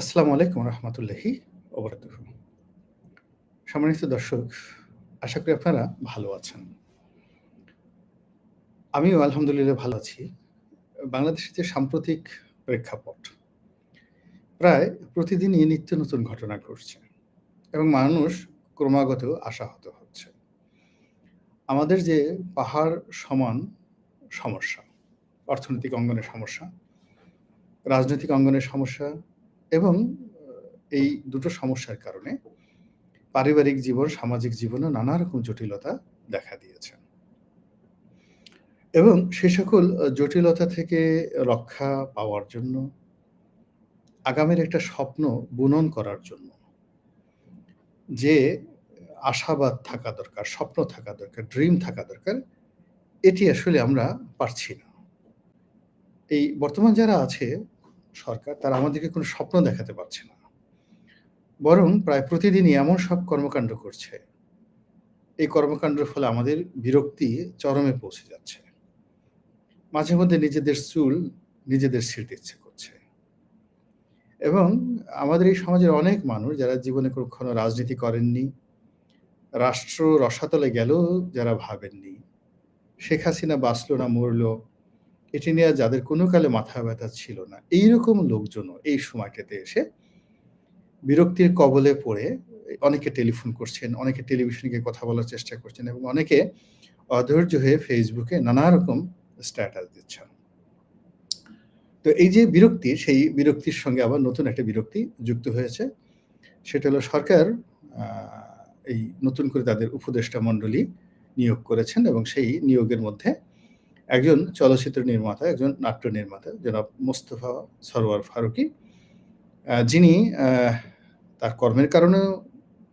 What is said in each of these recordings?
আসসালামু আলাইকুম রহমতুল্লাহি। সম্মানিত দর্শক, আশা করি আপনারা ভালো আছেন। আমিও আলহামদুলিল্লাহ ভালো আছি। বাংলাদেশের যে সাম্প্রতিক প্রেক্ষাপট, প্রায় প্রতিদিনই নিত্য নতুন ঘটনা ঘটছে এবং মানুষ ক্রমাগত আশাহত হচ্ছে। আমাদের যে পাহাড় সমান সমস্যা, অর্থনৈতিক অঙ্গনের সমস্যা, রাজনৈতিক অঙ্গনের সমস্যা এবং এই দুটো সমস্যার কারণে পারিবারিক জীবন, সামাজিক জীবনে নানা রকম জটিলতা দেখা দিয়েছে। এবং সে সকল জটিলতা থেকে রক্ষা পাওয়ার জন্য আগামীর একটা স্বপ্ন বুনন করার জন্য যে আশাবাদ থাকা দরকার, স্বপ্ন থাকা দরকার, ড্রিম থাকা দরকার, এটি আসলে আমরা পারছি না। এই বর্তমান যারা আছে সরকার, তারা আমাদেরকে কোনো স্বপ্ন দেখাতে পারছে না। বরং প্রায় প্রতিদিনই এমন সব কর্মকাণ্ড করছে, এই কর্মকাণ্ডের ফলে আমাদের বিরক্তি চরমে পৌঁছে যাচ্ছে। মাঝে মধ্যে নিজেদের চুল নিজেদের ছিঁড়তে ইচ্ছে করছে। এবং আমাদের এই সমাজের অনেক মানুষ যারা জীবনে কখনো রাজনীতি করেননি, রাষ্ট্র রসাতলে গেলেও যারা ভাবেননি, শেখ হাসিনা বাঁচল না মরল, এটি নিয়ে যাদের কোনো কালে মাথা ব্যথা ছিল না, এইরকম লোকজনও এই সময়টাতে এসে বিরক্তির কবলে পড়ে অনেকে টেলিফোন করছেন, অনেকে টেলিভিশনে গিয়ে কথা বলার চেষ্টা করছেন এবং অনেকে অধৈর্য হয়ে ফেসবুকে নানা রকম স্ট্যাটাস দিচ্ছেন। তো এই যে বিরক্তি, সেই বিরক্তির সঙ্গে আবার নতুন একটা বিরক্তি যুক্ত হয়েছে। সেটা হলো সরকার এই নতুন করে তাদের উপদেষ্টা মণ্ডলী নিয়োগ করেছেন এবং সেই নিয়োগের মধ্যে একজন চলচ্চিত্র নির্মাতা, একজন নাট্য নির্মাতা জনাব মোস্তফা সরোয়ার ফারুকী। যিনি তার কর্মের কারণেও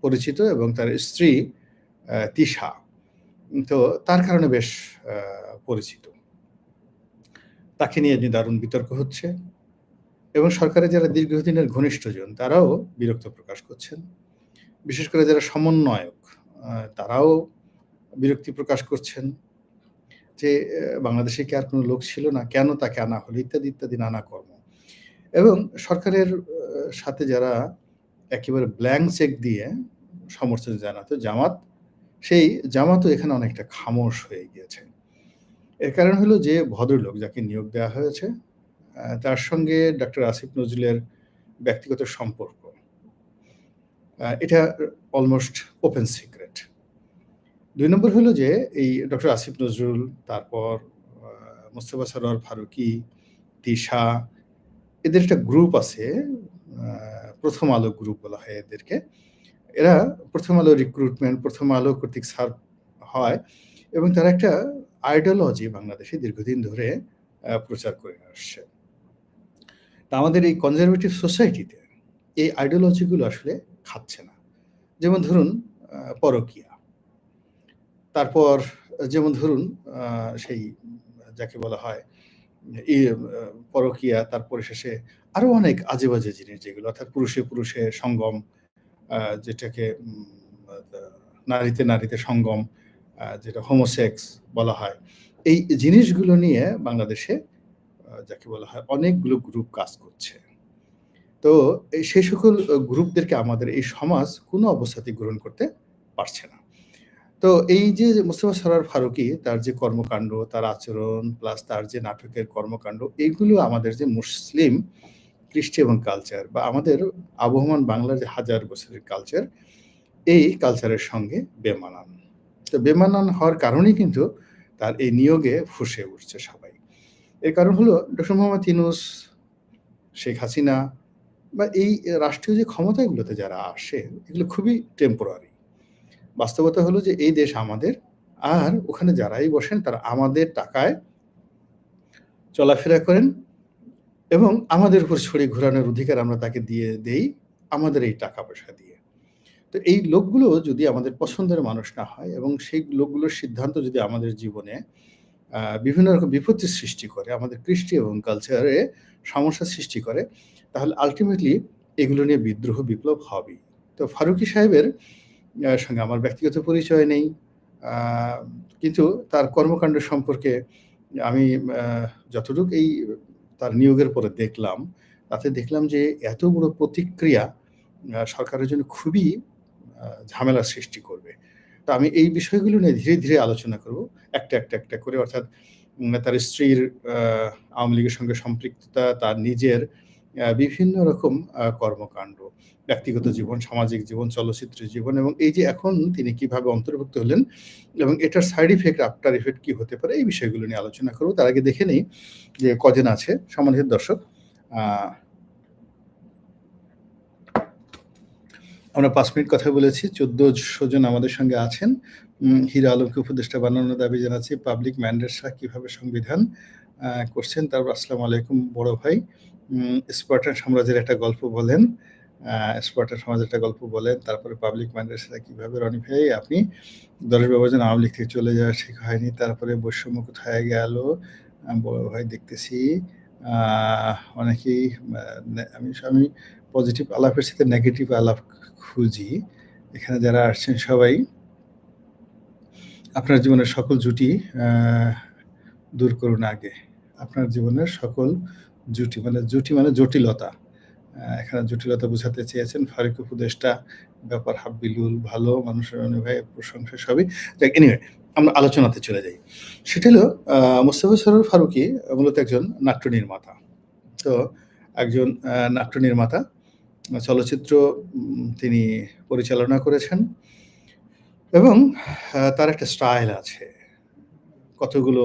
পরিচিত এবং তার স্ত্রী তিশা। তো তার কারণে বেশ পরিচিত। তাকে নিয়ে দারুণ বিতর্ক হচ্ছে এবং সরকারের যারা দীর্ঘদিনের ঘনিষ্ঠজন তারাও বিরক্ত প্রকাশ করছেন। বিশেষ করে যারা সমন্বয়ক তারাও বিরক্তি প্রকাশ করছেন যে বাংলাদেশে কি আর কোনো লোক ছিল না? কেন তাকে আনা হলো? ইত্যাদি, ইত্যাদি নানা কর্ম। এবং সরকারের সাথে যারা একেবারে ব্ল্যাঙ্ক চেক দিয়ে সমর্থন জানাতো জামাত, সেই জামাতও এখানে অনেকটা খামোশ হয়ে গিয়েছে। এর কারণ হলো যে ভদ্রলোক যাকে নিয়োগ দেওয়া হয়েছে, তার সঙ্গে ডক্টর আসিফ নজরুলের ব্যক্তিগত সম্পর্ক। এটা অলমোস্ট ওপেন সিক্রেট। ২ নম্বর হলো যে এই ডক্টর আসিফ নজরুল, তারপর মোস্তফা সরোয়ার ফারুকী, তিশা এদের একটা গ্রুপ আছে। 'প্রথম আলো গ্রুপ' বলা হয় এদেরকে। এরা 'প্রথম আলো রিক্রুটমেন্ট', 'প্রথম আলো' কর্তৃক সার্ভ হয় এবং তারা একটা আইডিওলজি বাংলাদেশে দীর্ঘদিন ধরে প্রচার করে আসছে। তা আমাদের এই কনজারভেটিভ সোসাইটিতে এই আইডিওলজি গুলো আসলে খাচ্ছে না। যেমন ধরুন পরকীয়া। তারপর যেমন ধরুন সেই যাকে বলা হয় ই পরকীয়া, তার পরিশেষে আরও অনেক আজে-বাজে জিনিস যেগুলো অর্থাৎ পুরুষে, পুরুষে সঙ্গম যেটাকে নারীতে, নারীতে সঙ্গম যেটা হোমোসেক্স বলা হয়। এই জিনিসগুলো নিয়ে বাংলাদেশে যাকে বলা হয় অনেকগুলো গ্রুপ কাজ করছে। তো এই সেই সকল গ্রুপদেরকে আমাদের এই সমাজ কোনো অবস্থাতেই গ্রহণ করতে পারছে না। তো এই যে মোস্তফা সরার ফারুকী তার যে কর্মকাণ্ড, তার আচরণ প্লাস তার যে নাটকের কর্মকাণ্ড এগুলো আমাদের যে মুসলিম কৃষ্টি এবং কালচার বা আমাদের আবহমান বাংলার যে হাজার বছরের কালচার, এই কালচারের সঙ্গে বেমানান। তো বেমানান হওয়ার কারণেই কিন্তু তার এই নিয়োগে ফুঁসে উঠছে সবাই। এর কারণ হলো ডক্টর মোহাম্মদ ইউনূস, শেখ হাসিনা বা এই রাষ্ট্রীয় যে ক্ষমতাগুলোতে যারা আসে এগুলো খুবই টেম্পোরারি। বাস্তবতা হলো যে এই দেশ আমাদের। আর ওখানে যারাই বসেন তারা আমাদের টাকায় চলাফেরা করেন এবং আমাদের উপর ছড়ি ঘোরানোর অধিকার আমরা তাকে দিয়ে দেই আমাদের এই টাকা-পয়সা দিয়ে। তো এই লোকগুলো যদি আমাদের পছন্দের মানুষ না হয় এবং সেই লোকগুলোর সিদ্ধান্ত যদি আমাদের জীবনে বিভিন্ন রকম বিপত্তির সৃষ্টি করে, আমাদের কৃষ্টি এবং কালচারে সমস্যা সৃষ্টি করে, তাহলে আলটিমেটলি এগুলো নিয়ে বিদ্রোহ বিপ্লব হবেই। তো ফারুকি সাহেবের সঙ্গে আমার ব্যক্তিগত পরিচয় নেই। কিন্তু তার কর্মকাণ্ড সম্পর্কে আমি যতটুক এই তার নিয়োগের পরে দেখলাম, তাতে দেখলাম যে এত বড় প্রতিক্রিয়া সরকারের জন্য খুবই আ ঝামেলার সৃষ্টি করবে। তো আমি এই বিষয়গুলো নিয়ে ধীরে, ধীরে আলোচনা করব। একটা, একটা, একটা করে অর্থাৎ তার স্ত্রীর আওয়ামী লীগের সঙ্গে সম্পৃক্ততা, তার নিজের বিভিন্ন রকম কর্মকাণ্ড, ব্যক্তিগত জীবন, সামাজিক জীবন, চলচ্চিত্র জীবন এবং এই যে এখন তিনি কীভাবে অন্তর্ভুক্ত হলেন এবং এটার সাইড ইফেক্ট, আফটার ইফেক্ট কি হতে পারে এই বিষয়গুলো নিয়ে আলোচনা করব। তার আগে দেখে নেই যে কজন আছে সম্মানিত দর্শক। আমরা পাঁচ মিনিট কথা বলেছি। ১৪০০ জন আমাদের সঙ্গে আছেন। হিরা আলমকে উপদেষ্টা বানানোর দাবি জানাচ্ছি। পাবলিক ম্যান্ডেটসরা কীভাবে সংবিধান করছেন। তারপর আসসালামু আলাইকুম বড় ভাই। স্পার্টান সাম্রাজ্যের একটা গল্প বলেন। স্পার্টান সাম্রাজ্যের একটা গল্প বলেন। তারপরে পাবলিক ম্যান্ডেটসরা কীভাবে রনি ভাই আপনি দলের ব্যবধান আওয়ামী লীগ থেকে চলে যাওয়া ঠিক হয়নি। তারপরে বৈষম্য কোথায় গেল? বড় ভাই দেখতেছি। অনেকেই আমি আমি পজিটিভ আলাপের সাথে নেগেটিভ আলাপ খুঁজি। এখানে যারা আসছেন সবাই, আপনার জীবনের সকল জুটি দূর করুন আগে। আপনার জীবনের সকল জুটি মানে জুটি মানে জটিলতা। এখানে জটিলতা বোঝাতে চেয়েছেন। ফারুক উপদেষ্টা, ব্যাপার হাব্বিলুল ভালো মানুষের রনি প্রশংসা সবই। যাক এনিওয়ে আমরা আলোচনাতে চলে যাই। সেটা হলো মোস্তফা সরোয়ার ফারুকী মূলত একজন নাট্য নির্মাতা। তো একজন নাট্য নির্মাতা। চলচ্চিত্র তিনি পরিচালনা করেছেন এবং তার একটা স্টাইল আছে। কতগুলো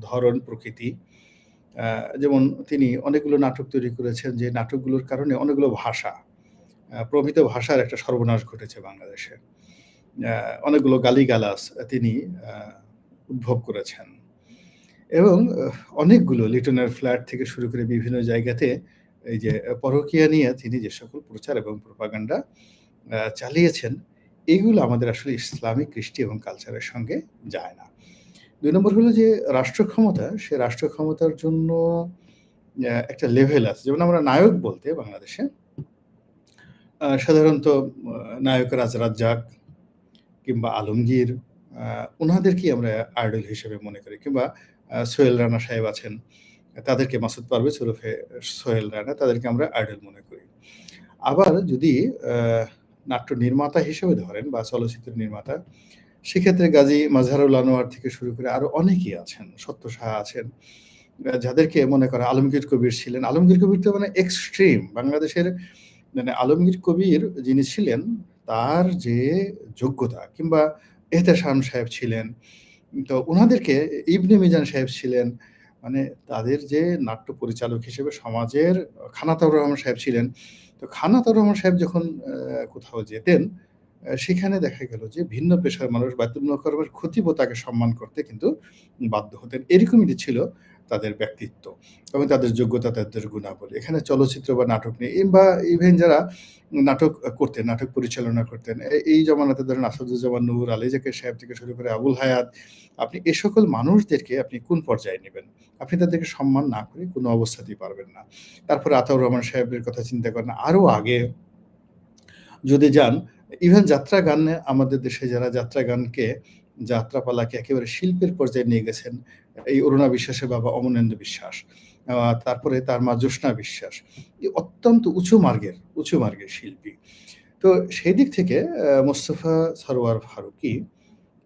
ধরন, প্রকৃতি। যেমন তিনি অনেকগুলো নাটক তৈরি করেছেন যে নাটকগুলোর কারণে অনেকগুলো ভাষা, প্রমিত ভাষার একটা সর্বনাশ ঘটেছে বাংলাদেশে। অনেকগুলো গালিগালাজ তিনি উদ্ভব করেছেন। এবং অনেকগুলো লিটনের ফ্ল্যাট থেকে শুরু করে বিভিন্ন জায়গাতে এই যে পরকীয়া নিয়ে তিনি যে সকল প্রচার এবং প্রোপাগান্ডা চালিয়েছেন, এগুলো আমাদের আসলে ইসলামিক কৃষ্টি এবং কালচারের সঙ্গে যায় না। ২ নম্বর হলো যে রাষ্ট্র ক্ষমতা, সে রাষ্ট্র ক্ষমতার জন্য একটা লেভেল আছে। যেমন আমরা নায়ক বলতে বাংলাদেশে সাধারণত নায়ক রাজ রাজ্জাক কিংবা আলমগীর আ উনাদেরকেই আমরা আইডল হিসেবে মনে করি কিংবা সোহেল রানা সাহেব আছেন। তাদেরকে মাসুদ পারভেজ ওরফে সোহেল রানা তাদেরকে আমরা আইডল মনে করি। আবার যদি নাট্য নির্মাতা হিসেবে ধরেন বা চলচ্চিত্র নির্মাতা, সেক্ষেত্রে গাজী মাজহারুল আনোয়ার থেকে শুরু করে আরও অনেকেই আছেন। সত্য সাহা আছেন। যাদেরকে মনে করা আলমগীর কবির ছিলেন। আলমগীর কবির তো মানে এক্সট্রিম বাংলাদেশের মানে আলমগীর কবির যিনি ছিলেন তার যে যোগ্যতা কিংবা এহতেশাম সাহেব ছিলেন। তো ওনাদেরকে ইবনে মিজান সাহেব ছিলেন। মানে তাদের যে নাট্য পরিচালক হিসেবে সমাজের খান রহমান সাহেব ছিলেন। তো খান রহমান সাহেব যখন কোথাও যেতেন, সেখানে দেখা গেল যে ভিন্ন পেশার মানুষ বায়তুল মোকাররমের খতিবও তাকে সম্মান করতে কিন্তু বাধ্য হতেন। এরকমই ছিল তাদের ব্যক্তিত্ব এবং তাদের যোগ্যতা, তাদের গুণাবলী। এখানে চলচ্চিত্র বা নাটক নিয়ে বা ইভেন যারা নাটক করতেন, নাটক পরিচালনা করতেন। এই জমানাতে ধরেন আসাদুজ্জামান নূর, আলী যাকের সাহেব থেকে শুরু করে আবুল হায়াত, আপনি এ সকল মানুষদেরকে আপনি কোন পর্যায়ে নেবেন আপনি তাদেরকে সম্মান না করে কোনো অবস্থাতেই পারবেন না। তারপরে আতাউর রহমান সাহেবের কথা চিন্তা করেন। আরও আগে যদি যান, ইভেন যাত্রা গানে আমাদের দেশে যারা যাত্রা গানকে যাত্রাপালাকে একেবারে শিল্পের পর্যায়ে নিয়ে গেছেন, এই অরুণা বিশ্বাসের বাবা অমনেন্দ্র বিশ্বাস। তারপরে তার মা জ্যোৎস্না বিশ্বাস। অত্যন্ত উঁচু মার্গের, উঁচু মার্গের শিল্পী। তো সেই দিক থেকে মোস্তফা সরোয়ার ফারুকী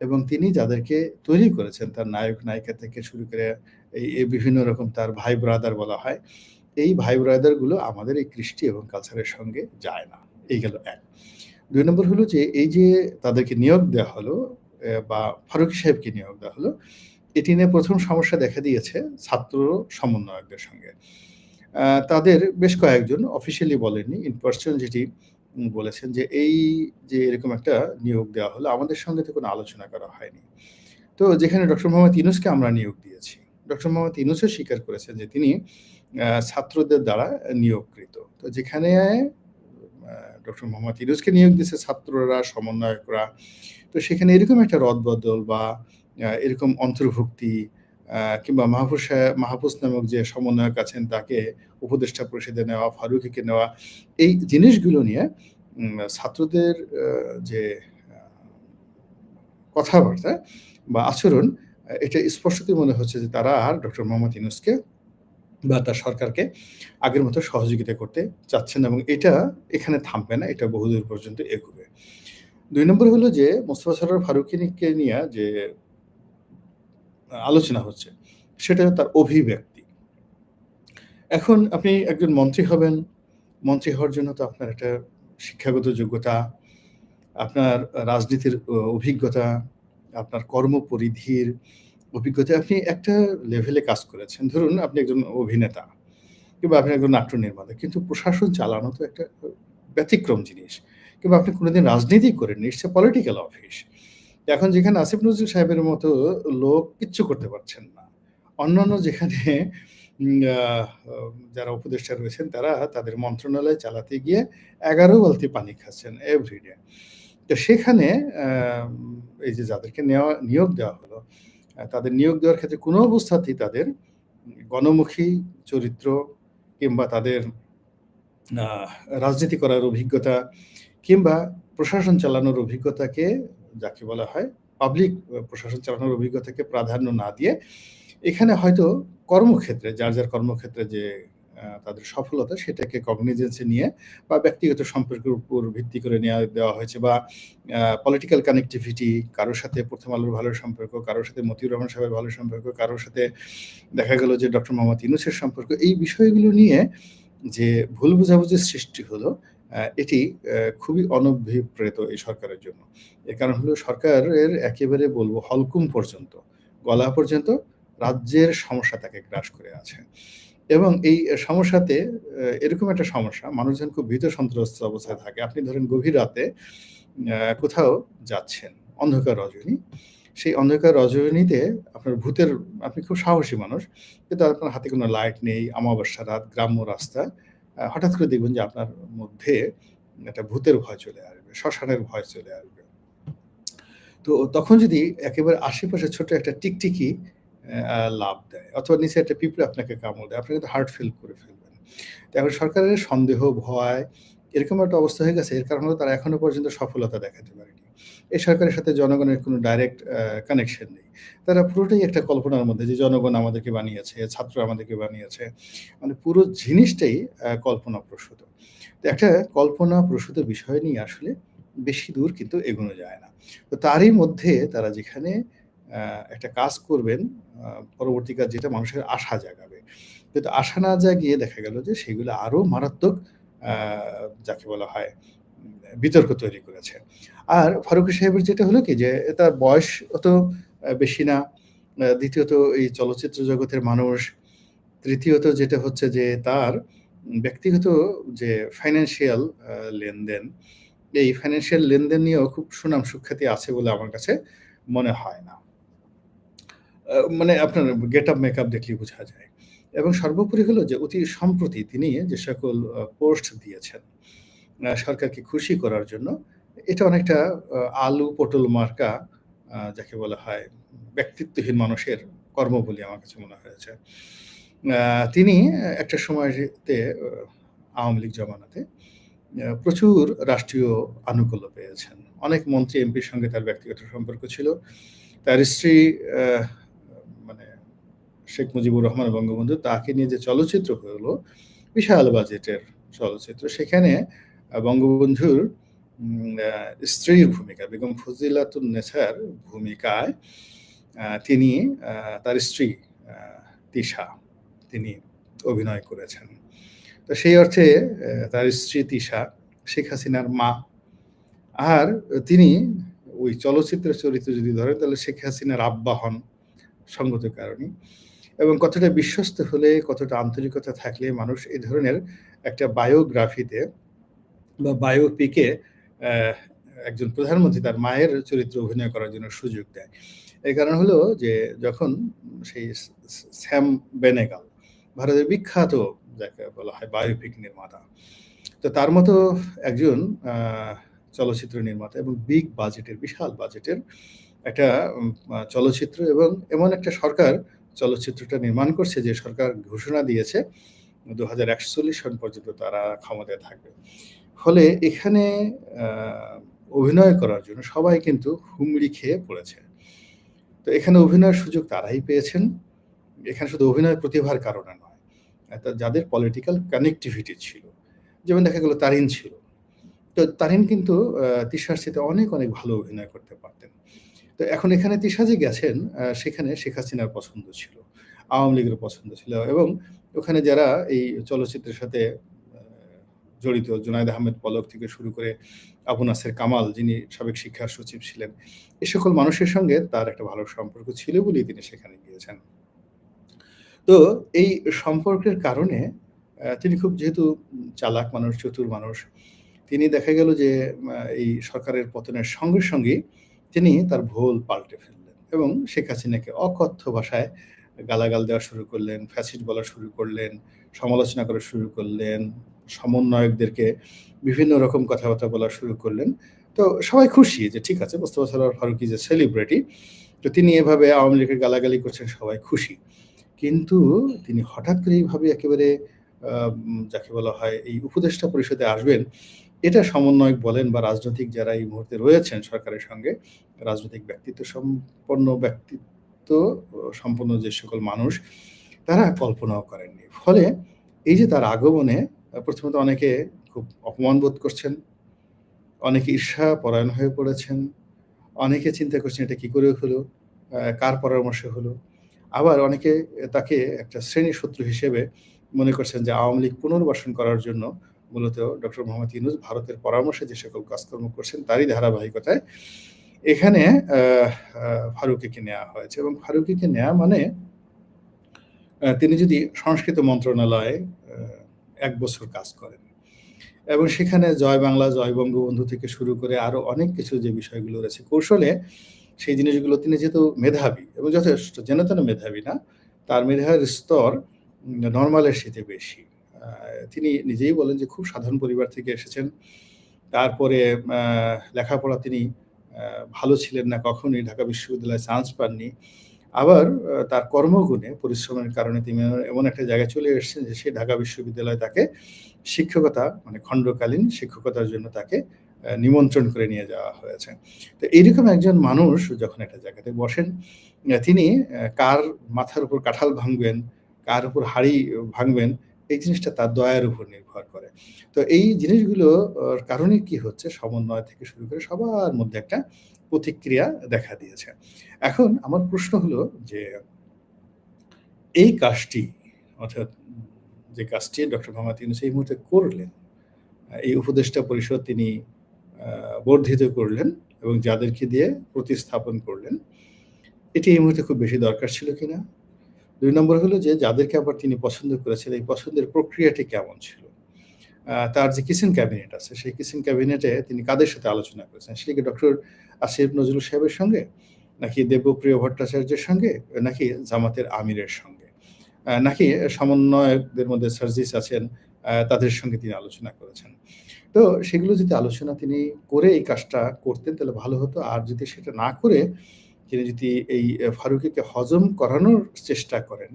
এবং তিনি যাদেরকে তৈরি করেছেন তার নায়ক নায়িকা থেকে শুরু করে এই, বিভিন্ন রকম তার ভাই ব্রাদার বলা হয়। এই ভাই ব্রাদারগুলো আমাদের এই কৃষ্টি এবং কালচারের সঙ্গে যায় না। এই গেল ১। ২ নম্বর হলো যে এই যে তাদেরকে নিয়োগ দেওয়া হলো বা ফারুকী সাহেবকে নিয়োগ দেওয়া হলো, এটি নিয়ে প্রথম সমস্যা দেখা দিয়েছে ছাত্র সমন্বয়কদের সঙ্গে। তাদের বেশ কয়েকজন অফিসিয়ালি বলেননি। ইন পারসন যেটি বলেছেন যে এই যে এরকম একটা নিয়োগ দেওয়া হলো আমাদের সঙ্গে তো কোনো আলোচনা করা হয়নি। তো যেখানে ডক্টর মোহাম্মদ ইউনূসকে আমরা নিয়োগ দিয়েছি। ডক্টর মোহাম্মদ ইউনূসও স্বীকার করেছেন যে তিনি ছাত্রদের দ্বারা নিয়োগকৃত। তো যেখানে ডক্টর মোহাম্মদ ইউনূসকে নিয়োগ দিয়েছে ছাত্ররা, সমন্বয়করা। তো সেখানে এরকম একটা রদবদল বা এরকম অন্তর্ভুক্তি কিংবা মাহফুজ মাহফুজ নামক যে সমন্বয়ক আছেন তাকে উপদেষ্টা পরিষদে নেওয়া, ফারুকীকে নেওয়া, এই জিনিসগুলো নিয়ে ছাত্রদের যে কথাবার্তা বা আচরণ এটা স্পষ্টতই মনে হচ্ছে যে তারা আর ডক্টর মোহাম্মদ ইউনূসকে বা তার সরকারকে আগের মতো সহযোগিতা করতে চাচ্ছেন এবং এটা এখানে থামবে না। এটা বহুদূর পর্যন্ত এগোবে। দুই নম্বর হলো যে মোস্তফা সরোয়ার ফারুকীকে নিয়ে যে আলোচনা হচ্ছে, সেটা তার অভিব্যক্তি। এখন আপনি একজন মন্ত্রী হবেন। মন্ত্রী হওয়ার জন্য তো আপনার একটা শিক্ষাগত যোগ্যতা, আপনার রাজনীতির অভিজ্ঞতা, আপনার কর্মপরিধির অভিজ্ঞতা আপনি একটা লেভেলে কাজ করেছেন। ধরুন আপনি একজন অভিনেতা কিংবা আপনি একজন নাট্য নির্মাতা। কিন্তু প্রশাসন চালানো তো একটা ব্যতিক্রম জিনিস। কিংবা আপনি কোনোদিন রাজনীতি করেননি। It's political office. এখন যেখানে আসিফ নজরুল সাহেবের মতো লোক কিচ্ছু করতে পারছেন না। অন্যান্য যেখানে যারা উপদেষ্টা রয়েছেন তারা তাদের মন্ত্রণালয় চালাতে গিয়ে ১১ বালতি পানি খাচ্ছেন এভরিডে। তো সেখানে এই যে যাদেরকে নেওয়া নিয়োগ দেওয়া হলো, তাদের নিয়োগ দেওয়ার ক্ষেত্রে কোনো অবস্থাতেই তাদের গণমুখী চরিত্র কিংবা তাদের রাজনীতি করার অভিজ্ঞতা কিংবা প্রশাসন চালানোর অভিজ্ঞতাকে যাকে বলা হয় পাবলিক প্রশাসন চালানোর অভিজ্ঞতাকে প্রাধান্য না দিয়ে এখানে হয়তো কর্মক্ষেত্রে যার, যার কর্মক্ষেত্রে যে তাদের সফলতা সেটাকে এ নিয়ে বা ব্যক্তিগত সম্পর্কের উপর ভিত্তি করে নেয়া দেওয়া হয়েছে বা পলিটিক্যাল কানেক্টিভিটি কারোর সাথে প্রথম আলোর ভালো সম্পর্ক, কারও সাথে মতিউর রহমান সাহেবের ভালো সম্পর্ক, কারোর সাথে দেখা গেল যে ডক্টর মোহাম্মদ ইউনূসের সম্পর্ক। এই বিষয়গুলো নিয়ে যে ভুল বোঝাবুঝির সৃষ্টি হলো, এটি খুবই অনভিপ্রেত এই সরকারের জন্য। এর কারণ হলো সরকারের একেবারে বলব হলকুম পর্যন্ত, গলা পর্যন্ত রাজ্যের সমস্যা তাকে গ্রাস করে আছে। এবং এই সমস্যাতে এরকম একটা সমস্যা মানুষজন খুব ভীত সন্ত্রস্ত অবস্থায় থাকে। আপনি ধরেন গভীর রাতে কোথাও যাচ্ছেন, অন্ধকার রজনী। সেই অন্ধকার রজনীতে আপনার ভূতের আপনি খুব সাহসী মানুষ। কিন্তু আপনার হাতে কোনো লাইট নেই, অমাবস্যা রাত, গ্রাম্য রাস্তা। হঠাৎ করে দেখবেন যে আপনার মধ্যে একটা ভূতের ভয় চলে আসবে, শ্মশানের ভয় চলে আসবে। তো তখন যদি একেবারে আশেপাশে ছোট্ট একটা টিকটিকি লাফ দেয় অথবা নিচে একটা পিঁপড়ে আপনাকে কামড় দেয়, আপনি কিন্তু হার্ট ফেল করে ফেলবেন। এখন সরকারের সন্দেহ, ভয় এরকম একটা অবস্থা হয়ে গেছে। এর কারণ হলো তারা এখনও পর্যন্ত সফলতা দেখাতে পারেনি। এই সরকারের সাথে জনগণের কোনো ডাইরেক্ট কানেকশন নেই। তারা পুরোটাই একটা কল্পনার মধ্যে যে জনগণ আমাদেরকে বানিয়েছে, ছাত্র আমাদেরকে বানিয়েছে। মানে পুরো জিনিসটাই আ কল্পনাপ্রসূত। তো একটা কল্পনাপ্রসূত বিষয় নিয়ে আসলে বেশি দূর কিন্তু এগোনো যায় না। তো তারই মধ্যে তারা যেখানে একটা কাজ করবেন, আ পরবর্তী কাজ যেটা মানুষের আশা জাগাবে। কিন্তু আশা না জাগিয়ে দেখা গেল যে সেগুলো আরও মারাত্মক যাকে বলা হয় বিতর্ক তৈরি করেছে। আর ফারুকী সাহেবের যেটা হলো কি যে তার বয়স অত বেশি না। দ্বিতীয়ত এই চলচ্চিত্র জগতের মানুষ। তৃতীয়ত যেটা হচ্ছে যে তার ব্যক্তিগত যে ফাইন্যান্সিয়াল লেনদেন, এই ফাইন্যান্সিয়াল লেনদেন নিয়েও খুব সুনাম সুখ্যাতি আছে বলে আমার কাছে মনে হয় না। মানে আপনার গেট আপ মেকআপ দেখলেই বোঝা যায়। এবং সর্বোপরি হলো যে অতি সম্প্রতি তিনি যে সকল পোস্ট দিয়েছেন সরকারকে খুশি করার জন্য, এটা অনেকটা আলু পটল মার্কা যাকে বলা হয় ব্যক্তিত্বহীন মানুষের কর্ম বলে আমার কাছে মনে হয়েছে। তিনি একটা সময়তে আওয়ামী লীগ জমানাতে প্রচুর রাষ্ট্রীয় আনুকূল্য পেয়েছেন। অনেক মন্ত্রী এমপির সঙ্গে তার ব্যক্তিগত সম্পর্ক ছিল। তার স্ত্রী শেখ মুজিবুর রহমান বঙ্গবন্ধু তাকে নিয়ে যে চলচ্চিত্র হলো, বিশাল বাজেটের চলচ্চিত্র। সেখানে বঙ্গবন্ধুর স্ত্রীর ভূমিকা বেগম ফজিলাতুন্নেছার ভূমিকায় তিনি তার স্ত্রী তিশা তিনি অভিনয় করেছেন। তো সেই অর্থে তার স্ত্রী তিশা শেখ হাসিনার মা। আর তিনি ওই চলচ্চিত্রের চরিত্র যদি ধরেন তাহলে শেখ হাসিনার আব্বা হন সঙ্গত কারণেই। এবং কতটা বিশ্বস্ত হলে, কতটা আন্তরিকতা থাকলে মানুষ এ ধরনের একটা বায়োগ্রাফিতে বা বায়োপিকে একজন প্রধানমন্ত্রী তার মায়ের চরিত্রে অভিনয় করার জন্য সুযোগ দেয়। এই কারণ হলো যে যখন সেই স্যাম বেনেগাল ভারতের বিখ্যাত যাকে বলা হয় বায়োপিক নির্মাতা। তো তার মতো একজন চলচ্চিত্র নির্মাতা এবং বিগ বাজেটের বিশাল বাজেটের একটা চলচ্চিত্র এবং এমন একটা সরকার চলচ্চিত্রটা নির্মাণ করছে যে সরকার ঘোষণা দিয়েছে দু ২০৪১ সন পর্যন্ত তারা ক্ষমতায় থাকবে। ফলে এখানে অভিনয় করার জন্য সবাই কিন্তু হুমড়ি খেয়ে পড়েছে। তো এখানে অভিনয়ের সুযোগ তারাই পেয়েছেন। এখানে শুধু অভিনয় প্রতিভার কারণে নয়। যাদের পলিটিক্যাল কানেক্টিভিটি ছিল। যেমন দেখা গেল তারিন ছিল। তো তারিন কিন্তু তিশার চাইতে অনেক, অনেক ভালো অভিনয় করতে পারতেন। তো এখন এখানে তিশা যে গেছেন সেখানে শেখ হাসিনার পছন্দ ছিল। আওয়ামী লীগের পছন্দ ছিল এবং ওখানে যারা এই চলচ্চিত্রের সাথে জড়িত জুনায়েদ আহমেদ পলক থেকে শুরু করে আবু নাসের কামাল যিনি সাবেক শিক্ষা সচিব ছিলেন। এ সকল মানুষের সঙ্গে তার একটা ভালো সম্পর্ক ছিল বলেই তিনি সেখানে গিয়েছেন। তো এই সম্পর্কের কারণে তিনি খুব যেহেতু চালাক মানুষ, চতুর মানুষ, তিনি দেখা গেল যে এই সরকারের পতনের সঙ্গে, সঙ্গেই তিনি তার ভুল পাল্টে ফেললেন এবং শেখ হাসিনাকে অকথ্য ভাষায় গালাগাল দেওয়া শুরু করলেন, ফ্যাসিড বলা শুরু করলেন, সমালোচনা করা শুরু করলেন, সমন্বয়কদেরকে বিভিন্ন রকম কথাবার্তা বলা শুরু করলেন। তো সবাই খুশি যে ঠিক আছে মোস্তফা সরোয়ার ফারুক এ সেলিব্রিটি। তো তিনি এভাবে আওয়ামী লীগের গালাগালি করছেন সবাই খুশি। কিন্তু তিনি হঠাৎ করে এইভাবে একেবারে যাকে বলা হয় এই উপদেষ্টা পরিষদে আসবেন, এটা সমন্বয়ক বলেন বা রাজনৈতিক যারা এই মুহূর্তে রয়েছেন সরকারের সঙ্গে, রাজনৈতিক ব্যক্তিত্ব সম্পন্ন ব্যক্তিত্ব সম্পন্ন যে সকল মানুষ, তারা কল্পনাও করেননি। ফলে এই যে তার আগমনে প্রথমত অনেকে খুব অপমান বোধ করছেন। অনেকে ঈর্ষা পরায়ণ হয়ে পড়েছেন। অনেকে চিন্তা করছেন এটা কি করে হলো? কার পরামর্শে হলো? আবার অনেকে তাকে একটা শ্রেণি শত্রু হিসেবে মনে করছেন যে আওয়ামী লীগ পুনর্বাসন করার জন্য মূলত ডক্টর মোহাম্মদ ইউনূস ভারতের পরামর্শে যে সকল কাজকর্ম করছেন তারই ধারাবাহিকতায় এখানে ফারুকীকে নেয়া হয়েছে এবং ফারুকীকে নেয়া মানে তিনি যদি সংস্কৃত মন্ত্রণালয়ে এক বছর কাজ করেন এবং সেখানে জয় বাংলা, জয় বঙ্গবন্ধু থেকে শুরু করে আরও অনেক কিছু যে বিষয়গুলো রয়েছে কৌশলে সেই জিনিসগুলো তিনি যেহেতু মেধাবী এবং যথেষ্ট যেন তেন মেধাবী না, তার মেধার স্তর নর্মালের চাইতে বেশি। তিনি নিজেই বলেন যে খুব সাধারণ পরিবার থেকে এসেছেন। তারপরে লেখাপড়া তিনি ভালো ছিলেন না কখনোই ঢাকা বিশ্ববিদ্যালয়ে চান্স পাননি। আবার তার কর্মগুণে পরিশ্রমের কারণে তিনি এমন একটা জায়গায় চলে এসেছেন যে সে ঢাকা বিশ্ববিদ্যালয়ে তাকে শিক্ষকতা মানে খণ্ডকালীন শিক্ষকতার জন্য তাকে নিমন্ত্রণ করে নিয়ে যাওয়া হয়েছে। তো এইরকম একজন মানুষ যখন একটা জায়গাতে বসেন, তিনি কার মাথার উপর কাঁঠাল ভাঙবেন, কার উপর হাঁড়ি ভাঙবেন, এই জিনিসটা তার দয়ার উপর নির্ভর করে। তো এই জিনিসগুলো কারণে কি হচ্ছে সমন্বয় থেকে শুরু করে সবার মধ্যে একটা প্রতিক্রিয়া দেখা দিয়েছে। এখন আমার প্রশ্ন হলো যে এই কাজটি অর্থাৎ যে কাজটি ডক্টর মোহাম্মদ ইউনূস এই মুহূর্তে করলেন, এই উপদেষ্টা পরিষদ তিনি বর্ধিত করলেন এবং যাদেরকে দিয়ে প্রতিস্থাপন করলেন, এটি এই মুহূর্তে খুব বেশি দরকার ছিল কিনা? ২ নম্বর হলো যে যাদেরকে আবার তিনি পছন্দ করেছেন, এই পছন্দের প্রক্রিয়াটি কেমন ছিল? তার যে কিচেন ক্যাবিনেট আছে, সেই কিচেন ক্যাবিনেটে তিনি কাদের সাথে আলোচনা করেছেন? সেটা কি ডক্টর আসিফ নজরুল সাহেবের সঙ্গে? নাকি দেবপ্রিয় ভট্টাচার্যের সঙ্গে? নাকি জামাতের আমিরের সঙ্গে? নাকি সমন্বয়কদের মধ্যে সার্জিস আছেন, তাদের সঙ্গে তিনি আলোচনা করেছেন? তো সেগুলো যদি আলোচনা তিনি করে এই কাজটা করতেন তাহলে ভালো হতো। আর যদি সেটা না করে তিনি যদি এই ফারুকিকে হজম করানোর চেষ্টা করেন,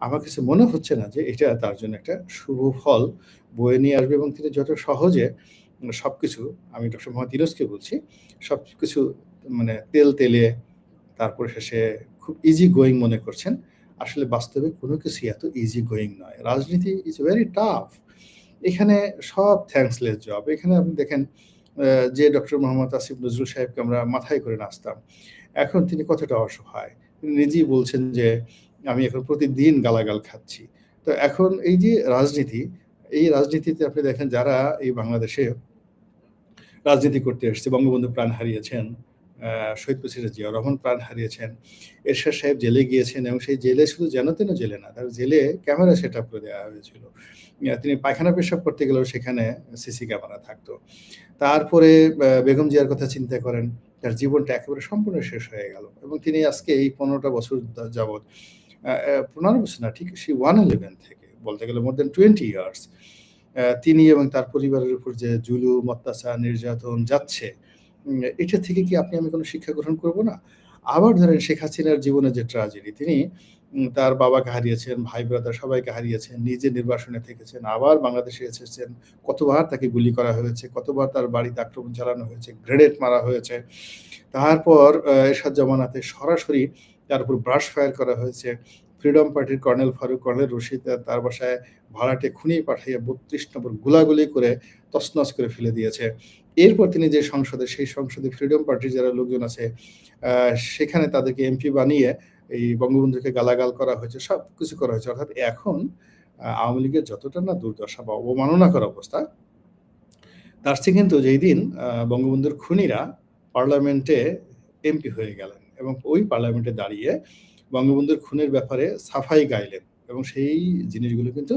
আমার কাছে মনে হচ্ছে না যে এটা তার জন্য একটা শুভ ফল বয়ে নিয়ে আসবে এবং তিনি যত সহজে উম সবকিছু আমি ডক্টর মোহাম্মদ ইউনূসকে বলছি, সবকিছু মানে তেল তেলে তারপরে শেষে খুব ইজি গোয়িং মনে করছেন। আসলে বাস্তবে কোনো কিছুই এত ইজি গোয়িং নয়। রাজনীতি ইজ ভেরি টাফ। এখানে সব থ্যাঙ্কসলেস জব। এখানে আপনি দেখেন যে ডক্টর মোহাম্মদ আসিফ নজরুল সাহেবকে আমরা মাথায় করে নাচতাম। এখন তিনি কতটা অসহায়। তিনি নিজেই বলছেন যে, "আমি এখন প্রতিদিন গালাগাল খাচ্ছি।" তো এখন এই যে রাজনীতি, এই রাজনীতিতে আপনি দেখেন যারা এই বাংলাদেশে রাজনীতি করতে এসছে, বঙ্গবন্ধু প্রাণ হারিয়েছেন, শহীদ প্রেসিডেন্ট জিয়াউর রহমান প্রাণ হারিয়েছেন, এরশাদ সাহেব জেলে গিয়েছেন এবং সেই জেলে শুধু যেন তেন জেলে না, তার জেলে ক্যামেরা সেটআপ করে দেওয়া হয়েছিল। তিনি পায়খানা পেশাব করতে গেলেও সেখানে সিসি ক্যামেরা থাকতো। তারপরে বেগম জিয়ার কথা চিন্তা করেন, তার জীবনটা একেবারে সম্পূর্ণ শেষ হয়ে গেল এবং তিনি আজকে এই পনেরোটা বছর যাবৎ ১৫ বছর না ঠিক সেই 111 থেকে বলতে গেলে মোর দেন টোয়েন্টি ইয়ার্স তিনি এবং তার পরিবারের উপর যে জুলুম, অত্যাচার, নির্যাতন যাচ্ছে, এটা থেকে কি আপনি আমি কোনো শিক্ষা গ্রহণ করব না? আবার ধরেন শেখ হাসিনার জীবনে যে ট্রাজেডি তিনি তার বাবাকে হারিয়েছেন, ভাই ব্রাদার সবাইকে হারিয়েছেন, নিজে নির্বাসনে থেকেছেন, আবার বাংলাদেশে এসেছেন, কতবার তাকে গুলি করা হয়েছে, কতবার তার বাড়িতে আক্রমণ চালানো হয়েছে, গ্রেনেড মারা হয়েছে। তারপর এরশাদ জমানাতে সরাসরি তার উপর ব্রাশ ফায়ার করা হয়েছে। ফ্রিডম পার্টির কর্নেল ফারুক, কর্নেল রশিদ তার বাসায় ভাড়াটে খুনি পাঠাইয়া ৩২ নম্বর গুলাগুলি করে তছনছ করে ফেলে দিয়েছে। এরপর তিনি যে সংসদে, সেই সংসদে ফ্রিডম পার্টির যারা লোকজন আছে, সেখানে তাদেরকে এমপি বানিয়ে এই বঙ্গবন্ধুকে গালাগাল করা হয়েছে, সব কিছু করা হয়েছে। অর্থাৎ এখন আওয়ামী লীগের যতটা না দুর্দশা বা অবমাননাকর অবস্থা, তার চেয়ে কিন্তু যেইদিন আ বঙ্গবন্ধুর খুনিরা পার্লামেন্টে এমপি হয়ে গেলেন এবং ওই পার্লামেন্টে দাঁড়িয়ে বঙ্গবন্ধুর খুনের ব্যাপারে সাফাই গাইলেন এবং সেই জিনিসগুলো কিন্তু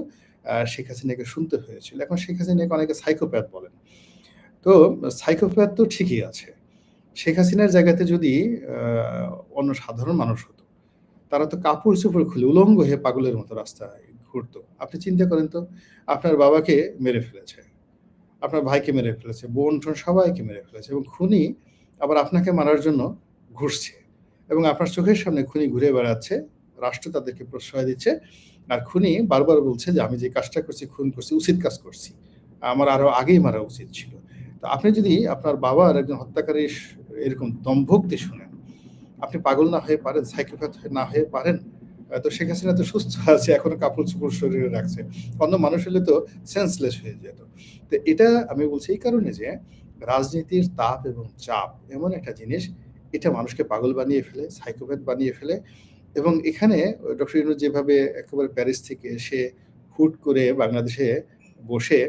শেখ হাসিনাকে শুনতে হয়েছিল। এখন শেখ হাসিনাকে অনেকে সাইকোপ্যাথ বলেন। তো সাইকোপ্যাথ তো ঠিকই আছে। শেখ হাসিনার জায়গাতে যদি অন্য সাধারণ মানুষ হতো, তারা তো কাপড়-চোপড় খুলে উলঙ্গ হয়ে পাগলের মতো রাস্তায় ঘুরত। আপনি চিন্তা করেন তো, আপনার বাবাকে মেরে ফেলেছে, আপনার ভাইকে মেরে ফেলেছে, বোন-টোন সবাইকে মেরে ফেলেছে এবং খুনি আবার আপনাকে মারার জন্য ঘুরছে এবং আপনার চোখের সামনে খুনি ঘুরে বেড়াচ্ছে, রাষ্ট্র তাদেরকে প্রশ্রয় দিচ্ছে। আর খুনি বারবার বলছে যে, "আমি যে কাজটা করছি, খুন করছি, উচিত কাজ করছি। আমার আরও আগেই মারা উচিত ছিল।" তো আপনি যদি আপনার বাবার একজন হত্যাকারী এরকম দম্ভোক্তি শোনেন, আপনি পাগল না হয়ে পারেন, সাইকোপ্যাথ না হয়ে পারেন? তো শেখ হাসিনা তো সুস্থ আছে, এখনও কাপড়-চোপড় শরীরে রাখছে। অন্য মানুষ হলে তো সেন্সলেস হয়ে যেত। তো এটা আমি বলছি এই কারণে যে, রাজনীতির তাপ এবং চাপ এমন একটা জিনিস, এটা মানুষকে পাগল বানিয়ে ফেলে, সাইকোপ্যাথ বানিয়ে ফেলে এবং এখানে ডক্টর ইউনূস যেভাবে একেবারে প্যারিস থেকে এসে হুট করে বাংলাদেশে বসে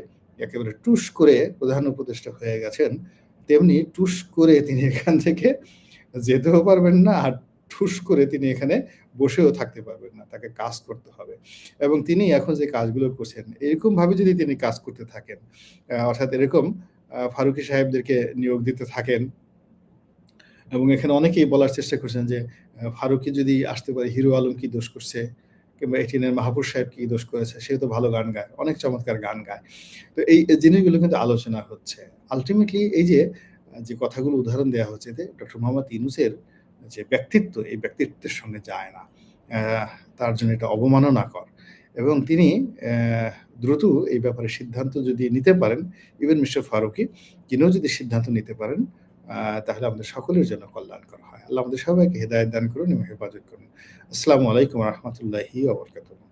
একেবারে টুস করে প্রধান উপদেষ্টা হয়ে গেছেন, তেমনি টুস করে তিনি এখান থেকে যেতেও পারবেন না আর ঠুস করে তিনি এখানে বসেও থাকতে পারবেন না। তাকে কাজ করতে হবে এবং তিনি এখন যে কাজগুলো করছেন, এরকমভাবে যদি তিনি কাজ করতে থাকেন, অর্থাৎ এরকম ফারুকি সাহেবদেরকে নিয়োগ দিতে থাকেন এবং এখানে অনেকেই বলার চেষ্টা করছেন যে, ফারুকি যদি আসতে পারে, হিরো আলম কি দোষ করছে? কিংবা এটিনের মাহফুজ সাহেব কি দোষ করেছে? সে তো ভালো গান গায়, অনেক চমৎকার গান গায়। তো এই জিনিসগুলো কিন্তু আলোচনা হচ্ছে। আলটিমেটলি এই যে, যে কথাগুলো উদাহরণ দেওয়া হচ্ছে যে, ডক্টর মোহাম্মদ ইউনূসের যে ব্যক্তিত্ব, এই ব্যক্তিত্বের সঙ্গে যায় না। তার জন্য এটা অবমাননাকর এবং তিনি দ্রুত এই ব্যাপারে সিদ্ধান্ত যদি নিতে পারেন, ইভেন মিস্টার ফারুকী, তিনিও যদি সিদ্ধান্ত নিতে পারেন, তাহলে আমাদের সকলের জন্য কল্যাণ করা হয়। আল্লাহ আমাদের সবাইকে হেদায়ত দান করুন এবং হেফাজত করুন। আসসালামু আলাইকুম রাহমাতুল্লাহি ওয়া বারাকাতুহু।